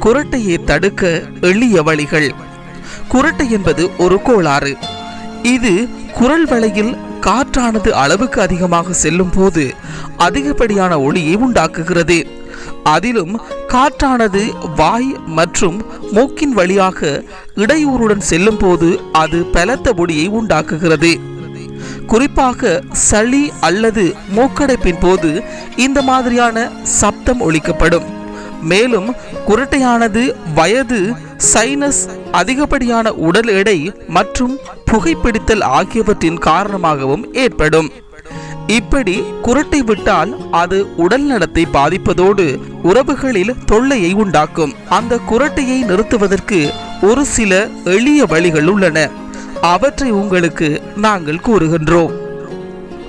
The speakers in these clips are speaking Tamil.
குரட்டையை தடுக்க எளிய வழிகள். குரட்டை என்பது ஒரு கோளாறு. இது குரல் வலையில் காற்றானது அளவுக்கு அதிகமாக செல்லும் போது அதிகப்படியான ஒளியை உண்டாக்குகிறது. அதிலும் காற்றானது வாய் மற்றும் மூக்கின் வழியாக இடையூறுடன் செல்லும் போது அது பலத்த ஒளியை உண்டாக்குகிறது. குறிப்பாக சளி அல்லது மூக்கடைப்பின் போது இந்த மாதிரியான சப்தம் ஒழிக்கப்படும் மேலும் குரட்டையானது வயது சைனஸ் அதிகப்படியான உடல் எடை மற்றும் புகைப்பிடித்தல் ஆகியவற்றின் காரணமாகவும் ஏற்படும். இப்படி குரட்டை விட்டால் அது உடல் நலத்தை பாதிப்பதோடு உறவுகளில் தொல்லையை உண்டாக்கும். அந்த குரட்டையை நிறுத்துவதற்கு ஒரு சில எளிய வழிகள் உள்ளன. அவற்றை உங்களுக்கு நாங்கள் கூறுகின்றோம்.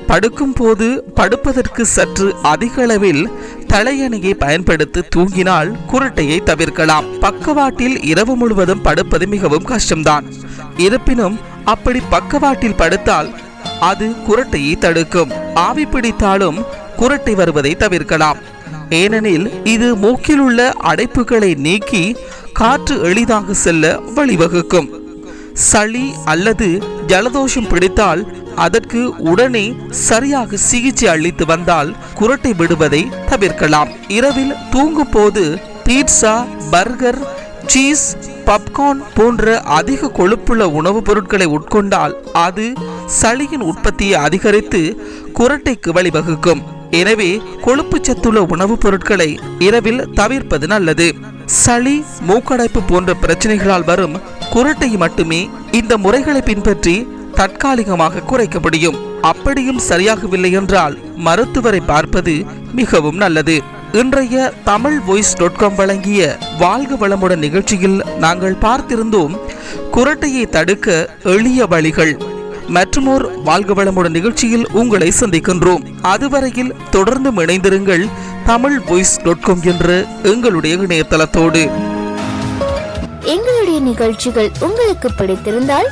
படுக்கும் போது படுப்பதற்கு சற்று அதிக அளவில் தலையணையை பயன்படுத்தி தூங்கினால் குரட்டையை தவிர்க்கலாம். பக்கவாட்டில் இரவு முழுவதும் படுப்பது மிகவும் கஷ்டம்தான். இருப்பினும் அப்படி பக்கவாட்டில் படுத்தால் அது குரட்டையை தடுக்கும். ஆவி பிடித்தாலும் குரட்டை வருவதை தவிர்க்கலாம். ஏனெனில் இது மூக்கில் உள்ள அடைப்புகளை நீக்கி காற்று எளிதாக செல்ல வழிவகுக்கும். சளி அல்லது ஜலதோஷம் பிடித்தால் அதற்கு உடனே சரியாக சிகிச்சை அளித்து வந்தால் குரட்டை விடுவதை தவிர்க்கலாம். இரவில் தூங்கும் போது பீட்சா பர்கர் சீஸ் பப்கார்ன் போன்ற அதிக கொழுப்புள்ள உணவுப் பொருட்களை உட்கொண்டால் அது சளியின் உற்பத்தியை அதிகரித்து குரட்டைக்கு வழிவகுக்கும். எனவே கொழுப்பு சத்துள்ள உணவுப் பொருட்களை இரவில் தவிர்ப்பது நல்லது. சளி மூக்கடைப்பு போன்ற பிரச்சனைகளால் வரும் குரட்டை மட்டுமே இந்த முறைகளை பின்பற்றி தற்காலிகமாக குறைக்க முடியும் அப்படியும் சரியாகவில்லை என்றால் மருத்துவரை பார்ப்பது மிகவும் நல்லது. இன்றைய தமிழ் வாய்ஸ் டாட் காம் வழங்கிய வாழ்க வளமுடன் நிகழ்ச்சியில் நாங்கள் பார்த்திருந்தோம் குரட்டையை தடுக்க எளிய வழிகள். மற்றுமோர் வாழ்க வளமுடன் நிகழ்ச்சியில் உங்களை சந்திக்கின்றோம். அதுவரையில் தொடர்ந்து இணைந்திருங்கள் தமிழ் வாய்ஸ் டாட் காம் என்ற எங்களுடைய இணையதளத்தோடு. எங்களுடைய நிகழ்ச்சிகள் உங்களுக்கு பிடித்திருந்தால்